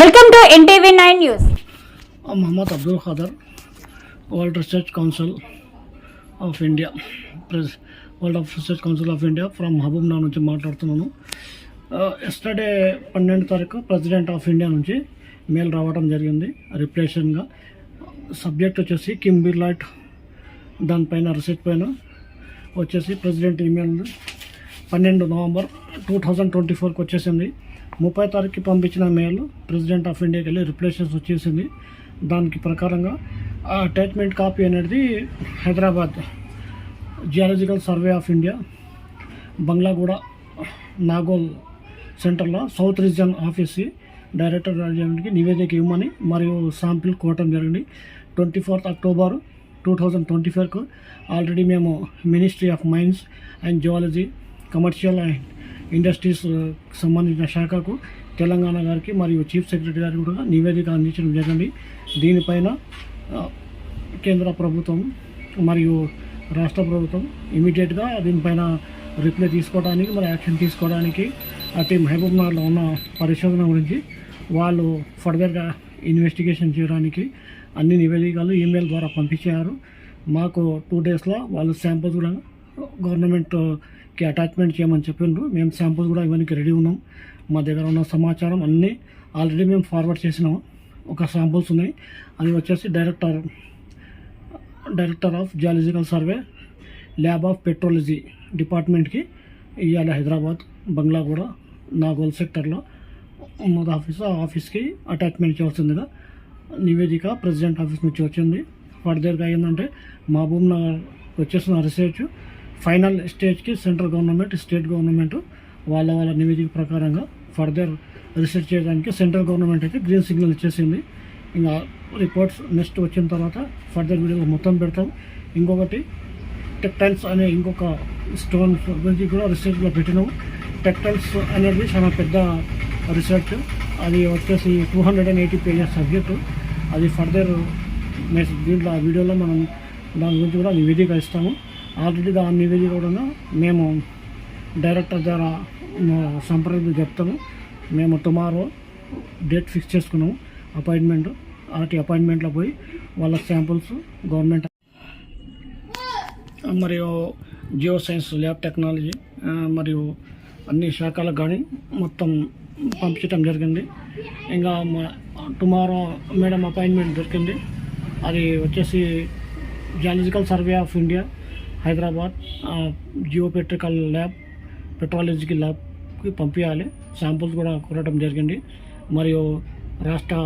Welcome to NTV nine news Mohammed Abdul Khader world research council of India press world of research council of India from Mahbubnagar నుంచి మాట్లాడుతున్నాను. Yesterday పన్నెండు తారీఖు president of India నుంచి mail రావడం జరిగింది. రిప్లేషన్గా subject వచ్చేసి Kim బిర్లాట్ దానిపైన రీసెర్చ్ పైన వచ్చేసి ప్రెసిడెంట్ ఈమెయిల్ పన్నెండు నవంబర్ టూ థౌజండ్ ట్వంటీ ఫోర్కి వచ్చేసింది. ముప్పై తారీఖుకి పంపించిన మెయిల్ ప్రెసిడెంట్ ఆఫ్ ఇండియాకి వెళ్ళి రిప్లేషన్స్ వచ్చేసింది. దానికి ప్రకారంగా ఆ అటాచ్మెంట్ కాపీ అనేది Hyderabad geological survey of India Bandlaguda Nagole సెంటర్లో సౌత్ రీజియన్ ఆఫీస్కి డైరెక్టర్ రాజ్యానికి నివేదిక ఇవ్వమని మరియు శాంపిల్ కోవటం జరిగింది. Twenty fourth October two thousand twenty ఫోర్కు ఆల్రెడీ మేము ministry of mines and geology commercial and industries సంబంధించిన శాఖకు తెలంగాణ గారికి మరియు చీఫ్ సెక్రటరీ గారికి కూడా నివేదిక అందించడం జరిగింది. దీనిపైన కేంద్ర ప్రభుత్వం మరియు రాష్ట్ర ప్రభుత్వం ఇమీడియట్గా దీనిపైన రిప్లై తీసుకోవడానికి మరి యాక్షన్ తీసుకోవడానికి అటు మహబూబ్నగర్లో ఉన్న పరిశోధన గురించి వాళ్ళు ఫర్దర్గా ఇన్వెస్టిగేషన్ చేయడానికి అన్ని నివేదికలు ఈమెయిల్ ద్వారా పంపించారు. మాకు టూ డేస్లో వాళ్ళు శాంపుల్స్ కూడా కి అటాచ్మెంట్ చేయమని చెప్పిండ్రు మేము శాంపుల్స్ కూడా ఇవ్వడానికి రెడీ ఉన్నాం. మా దగ్గర ఉన్న సమాచారం అన్నీ ఆల్రెడీ మేము ఫార్వర్డ్ చేసినాం. ఒక శాంపుల్స్ ఉన్నాయి. అది వచ్చేసి director director of geological survey lab of petrology డిపార్ట్మెంట్కి ఇవాళ హైదరాబాద్ బంగ్లాగూడ నాగోల్ సెక్టర్లో. మా ఆఫీస్ ఆ ఆఫీస్కి అటాచ్మెంట్ చేయాల్సిందిగా నివేదిక ప్రెసిడెంట్ ఆఫీస్ నుంచి వచ్చింది. ఫర్దర్గా ఏంటంటే మహబూబ్ నగర్ వచ్చేసిన రీసెర్చ్ ఫైనల్ స్టేజ్కి సెంట్రల్ గవర్నమెంట్ స్టేట్ గవర్నమెంట్ వాళ్ళ వాళ్ళ నివేదిక ప్రకారంగా ఫర్దర్ రీసెర్చ్ చేయడానికి సెంట్రల్ గవర్నమెంట్ అయితే గ్రీన్ సిగ్నల్ ఇచ్చేసింది. ఇంకా రిపోర్ట్స్ నెక్స్ట్ వచ్చిన తర్వాత ఫర్దర్ వీడియోలో మొత్తం పెడతాం. ఇంకొకటి టెక్టైల్స్ అనే ఇంకొక స్టోన్ గురించి కూడా రీసెర్చ్లో పెట్టినాము. టెక్టైల్స్ అనేది చాలా పెద్ద రీసెర్చ్. అది వచ్చేసి two hundred and eighty pages subject. అది ఫర్దర్ నెక్స్ట్ దీంట్లో ఆ వీడియోలో మనం దాని గురించి కూడా నివేదిక ఇస్తాము. ఆల్రెడీ దాని నివేదిక కూడా మేము డైరెక్టర్ ద్వారా సంప్రదింపు చెప్తాము మేము టుమారో డేట్ ఫిక్స్ చేసుకున్నాము. అపాయింట్మెంట్ ఆటి అపాయింట్మెంట్లో పోయి వాళ్ళ శాంపుల్స్ గవర్నమెంట్ మరియు జియో సైన్స్ ల్యాబ్ టెక్నాలజీ మరియు అన్ని శాఖలకు కానీ మొత్తం పంపించడం జరిగింది. ఇంకా టుమారో మేడం అపాయింట్మెంట్ దొరికింది. అది వచ్చేసి geological survey of India Hyderabad జియోపెట్రికల్ lab పెట్రాలజీకి ల్యాబ్కి పంపించాలి శాంపుల్స్ కూడా కొనడం జరిగింది. మరియు రాష్ట్ర